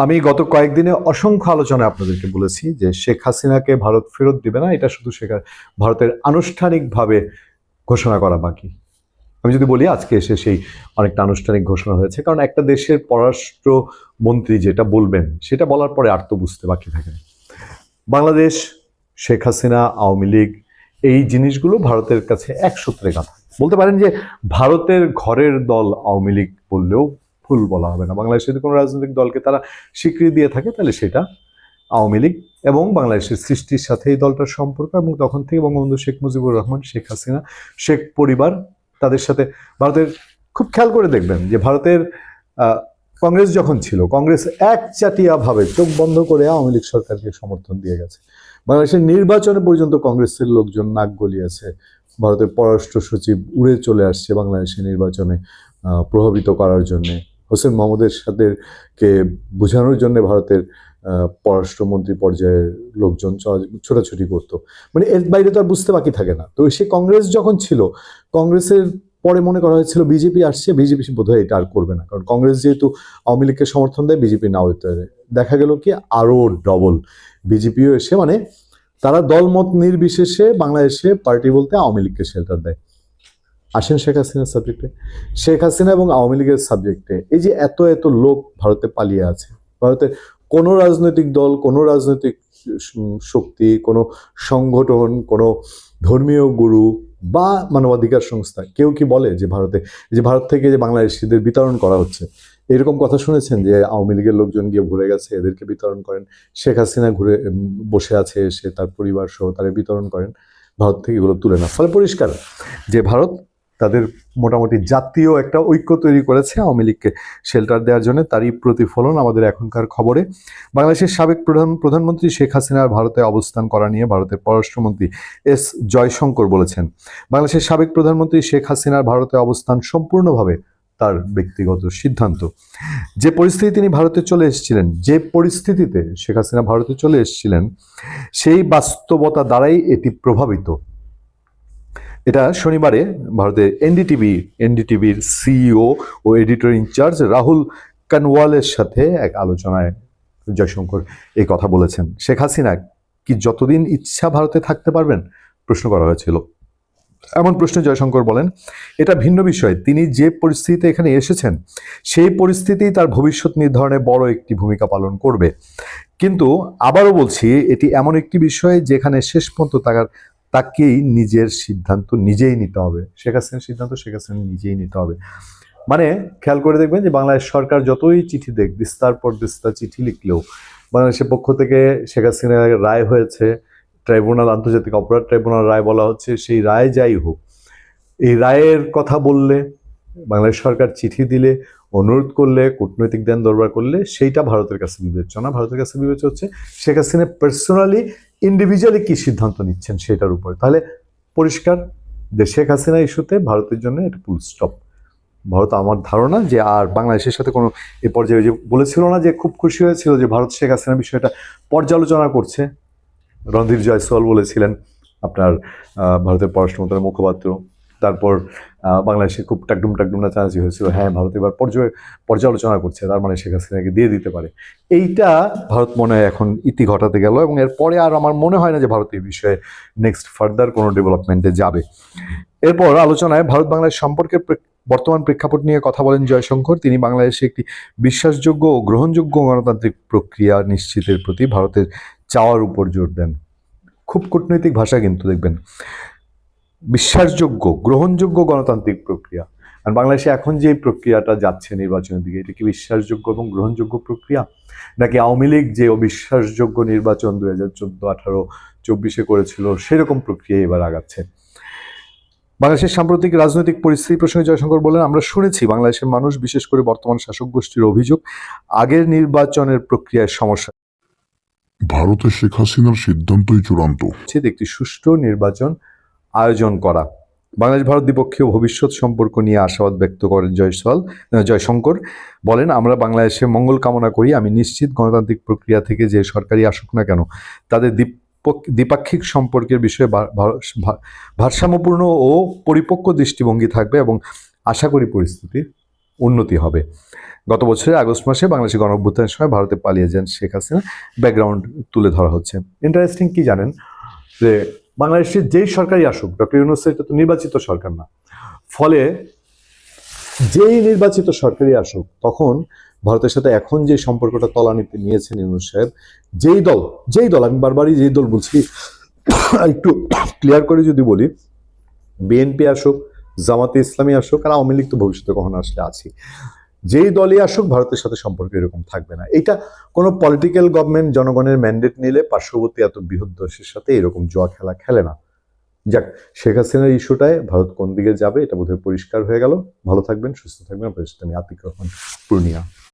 আমি গত কয়েকদিনে অসংখ্য আলোচনায় আপনাদেরকে বলেছি যে শেখ হাসিনাকে ভারত ফেরত দিবে না, এটা শুধু শেখ ভারতের আনুষ্ঠানিকভাবে ঘোষণা করা বাকি আমি যদি বলি, আজকে এসে সেই অনেকটা আনুষ্ঠানিক ঘোষণা হয়েছে, কারণ একটা দেশের পররাষ্ট্র মন্ত্রী যেটা বলবেন, সেটা বলার পরে আর তো বুঝতে বাকি থাকে। বাংলাদেশ, শেখ হাসিনা, আওয়ামী লীগ, এই জিনিসগুলো ভারতের কাছে এক সূত্রে গাঁথা বলতে পারেন যে ভারতের ঘরের দল আওয়ামী লীগ বললেও ভুল বলা হবে না। বাংলাদেশের যদি কোনো রাজনৈতিক দলকে তারা স্বীকৃতি দিয়ে থাকে, তাহলে সেটা আওয়ামী লীগ এবং বাংলাদেশের সৃষ্টির সাথে এই দলটার সম্পর্ক এবং তখন থেকে বঙ্গবন্ধু শেখ মুজিবুর রহমান, শেখ হাসিনা, শেখ পরিবার তাদের সাথে ভারতের খুব খেয়াল করে দেখবেন যে ভারতের কংগ্রেস যখন ছিল, কংগ্রেস একচাটিয়াভাবে চোখ বন্ধ করে আওয়ামী লীগ সরকারকে সমর্থন দিয়ে গেছে। বাংলাদেশের নির্বাচনে পর্যন্ত কংগ্রেসের লোকজন নাক গলিয়েছে। ভারতের পররাষ্ট্র সচিব উড়ে চলে আসছে বাংলাদেশের নির্বাচনে প্রভাবিত করার জন্য। হোসেন মোহাম্মদের সাথে কে বোঝানোর জন্য ভারতের পররাষ্ট্রমন্ত্রী পর্যায়ের লোকজন ছোটাছুটি করতো। মানে এর বাইরে তো আর বুঝতে বাকি থাকে না। তো সে কংগ্রেস যখন ছিল, কংগ্রেসের পরে মনে করা হয়েছিল বিজেপি আসছে, বিজেপি বোধহয় এটা আর করবে না। কারণ কংগ্রেস যেহেতু আওয়ামী লীগকে সমর্থন দেয়, বিজেপি নাও দিতে পারে। দেখা গেল কি, আরও ডবল। বিজেপিও এসে মানে তারা দলমত নির্বিশেষে বাংলাদেশে পার্টি বলতে আওয়ামী লীগকে শেল্টার দেয়। আসেন শেখ হাসিনার সাবজেক্টে শেখ হাসিনা এবং আওয়ামী লীগের সাবজেক্টে এই যে এত এত লোক ভারতে পালিয়ে আছে, ভারতে কোনো রাজনৈতিক দল, কোনো রাজনৈতিক শক্তি, কোনো সংগঠন, কোনো ধর্মীয় গুরু বা মানবাধিকার সংস্থা কেউ কি বলে যে ভারতে, যে ভারত থেকে যে বাংলাদেশিদের বিতরণ করা হচ্ছে? এরকম কথা শুনেছেন যে আওয়ামী লীগের লোকজন গিয়ে ঘুরে গেছে, এদেরকে বিতরণ করেন। শেখ হাসিনা ঘুরে বসে আছে, সে তার পরিবার সহ তাদের বিতরণ করেন। ভারত থেকে এগুলো তুলে না ফলে পরিষ্কার যে ভারত তাদের মোটামুটি জাতীয় একটা ঐক্য তৈরি করেছে আওয়ামী লীগকে শেল্টার দেওয়ার জন্য, তারই প্রতিফলন আমাদের এখনকার খবরে। বাংলাদেশের সাবেক প্রধান, প্রধানমন্ত্রী শেখ হাসিনার ভারতে অবস্থান করা নিয়ে ভারতের পররাষ্ট্রমন্ত্রী এস জয়শঙ্কর বলেছেন। বাংলাদেশের সাবেক প্রধানমন্ত্রী শেখ হাসিনার ভারতে অবস্থান সম্পূর্ণভাবে তার ব্যক্তিগত সিদ্ধান্ত। যে পরিস্থিতি তিনি ভারতে চলে এসেছিলেন, যে পরিস্থিতিতে শেখ হাসিনা ভারতে চলে এসেছিলেন, সেই বাস্তবতা দ্বারাই এটি প্রভাবিত। এটা শনিবারে ভারতের এনডিটিভি, এনডিটিভির সিইও ও এডিটর ইনচার্জ রাহুল কানওয়ালের সাথে এক আলোচনায় জয়শঙ্কর এই কথা বলেছেন। শেখ হাসিনা কি যতদিন ইচ্ছা ভারতে থাকতে পারবেন? প্রশ্ন করা হয়েছিল। এমন প্রশ্নে জয়শঙ্কর বলেন, এটা ভিন্ন বিষয়। তিনি যে পরিস্থিতিতে এখানে এসেছেন, সেই পরিস্থিতি তার ভবিষ্যৎ নির্ধারণে বড় একটি ভূমিকা পালন করবে। কিন্তু আবারও বলছি, এটি এমন একটি বিষয় যেখানে শেষ পর্যন্ত তার তাকেই নিজের সিদ্ধান্ত নিজেই নিতে হবে। শেখ হাসিনার সিদ্ধান্ত শেখ হাসিনা নিজেই নিতে হবে। মানে খেয়াল করে দেখবেন যে বাংলাদেশ সরকার যতই চিঠি দেখ, বিস্তার পর বিস্তার চিঠি লিখলেও বাংলাদেশের পক্ষ থেকে শেখ হাসিনার রায় হয়েছে, ট্রাইব্যুনাল, আন্তর্জাতিক অপরাধ ট্রাইব্যুনাল রায় বলা হচ্ছে, সেই রায় যাই হোক, এই রায়ের কথা বললে, বাংলাদেশ সরকার চিঠি দিলে অনুরোধ করলে, কূটনৈতিক দেন দরবার করলে সেইটা ভারতের কাছে বিবেচনা ভারতের কাছে বিবেচনা হচ্ছে শেখ হাসিনা পার্সোনালি ইন্ডিভিজুয়ালি কি সিদ্ধান্ত নিচ্ছেন সেটার উপর। তাহলে পরিষ্কার যে শেখ হাসিনা ইস্যুতে ভারতের জন্য এটা ফুল স্টপ ভারত আমার ধারণা যে আর বাংলাদেশের সাথে কোনো এ পর্যায়ে যে বলেছিল না যে খুব খুশি হয়েছিল যে ভারত শেখ হাসিনা বিষয়টা পর্যালোচনা করছে। রণধীর জয়সওয়াল বলেছিলেন আপনার ভারতের পররাষ্ট্র মন্ত্রণালয়ের মুখপাত্র। তারপর বাংলাদেশে খুব টাকডুম টাকডুম নাচানাচি হয়েছিল। হ্যাঁ ভারত এবার পর্যায় পর্যালোচনা করছে। তার মানে শেখ হাসিনাকে দিয়ে দিতে পারে। এইটা ভারত মনে হয় এখন ইতি ঘটাতে গেল এবং এরপরে আর আমার মনে হয় না যে ভারত এই বিষয়ে নেক্সট ফার্দার কোনো ডেভেলপমেন্টে যাবে। এরপর আলোচনায় ভারত বাংলাদেশ সম্পর্কের প্রেক- বর্তমান প্রেক্ষাপট নিয়ে কথা বলেন জয়শঙ্কর। তিনি বাংলাদেশে একটি বিশ্বাসযোগ্য ও গ্রহণযোগ্য গণতান্ত্রিক প্রক্রিয়া নিশ্চিতের প্রতি ভারতের চাওয়ার উপর জোর দেন। খুব কূটনৈতিক ভাষা কিন্তু দেখবেন। বিশ্বাসযোগ্য গ্রহণযোগ্য গণতান্ত্রিক প্রক্রিয়া। আর বাংলাদেশে এখন যে প্রক্রিয়াটা যাচ্ছে নির্বাচনের দিকে এটা কি বিশ্বাসযোগ্য এবং গ্রহণযোগ্য প্রক্রিয়া? নাকি আওয়ামী লীগ যে অবিশ্বাসযোগ্য নির্বাচন দুই হাজার চোদ্দ আঠারো চব্বিশে করেছিল সেরকম প্রক্রিয়া এবার আগাচ্ছে। বাংলাদেশের সাম্প্রতিক রাজনৈতিক পরিস্থিতি প্রসঙ্গে জয়শঙ্কর বলেন আমরা শুনেছি বাংলাদেশের মানুষ বিশেষ করে বর্তমান শাসক গোষ্ঠীর অভিযোগ আগের নির্বাচনের প্রক্রিয়ায় সমস্যা। ভারতে শেখ হাসিনার সিদ্ধান্তই চূড়ান্ত। একটি সুষ্ঠু নির্বাচন আয়োজন করা। বাংলাদেশ ভারত দ্বিপক্ষীয় ভবিষ্যৎ সম্পর্ক নিয়ে আশাবাদ ব্যক্ত করেন জয়সওয়াল আহ, জয়শঙ্কর। বলেন আমরা বাংলাদেশে মঙ্গল কামনা করি আমি নিশ্চিত গণতান্ত্রিক প্রক্রিয়া থেকে যে সরকারি আসুক না কেন তাদের দ্বিপক- দ্বিপাক্ষিক সম্পর্কের বিষয়ে ভারসাম্যপূর্ণ ও পরিপক্ক দৃষ্টিভঙ্গি থাকবে এবং আশা করি পরিস্থিতি উন্নতি হবে। গত বছরের আগস্ট মাসে বাংলাদেশের গণঅভ্যুত্থানের সময় ভারতে পালিয়ে যান শেখ হাসিনা। ব্যাকগ্রাউন্ড তুলে ধরা হচ্ছে। ইন্টারেস্টিং কি জানেন? যে বাংলাদেশের যেই সরকারই আসুক, ডক্টর ইউনুস, এটা তো নির্বাচিত সরকার না। ফলে যেই নির্বাচিত সরকারই আসুক, তখন ভারতের সাথে এখন যে সম্পর্কটা তলানিতে নিয়েছেন ইউনুস সাহেব, যেই দল যেই দল, আমি বারবারই যেই দল বলছি, একটু ক্লিয়ার করে যদি বলি, বিএনপি আসুক, জামাতে ইসলামী আসুক, আর আওয়ামী লীগ তো ভবিষ্যতে কখনো আসলে আছি যেই দলই আসুক, ভারতের সাথে সম্পর্ক এরকম থাকবে না। এটা কোনো পলিটিক্যাল গভর্নমেন্ট জনগণের ম্যান্ডেট নিলে পার্শ্ববর্তী এত বৃহৎ দেশের সাথে এরকম জোয়া খেলা খেলে না। যাক, শেখ হাসিনার ইস্যুটায় ভারত কোন দিকে যাবে, এটা বোধহয় পরিষ্কার হয়ে গেল। ভালো থাকবেন, সুস্থ থাকবেন। আপনার সাথে আমি আতিক রহমান, পূর্ণিয়া।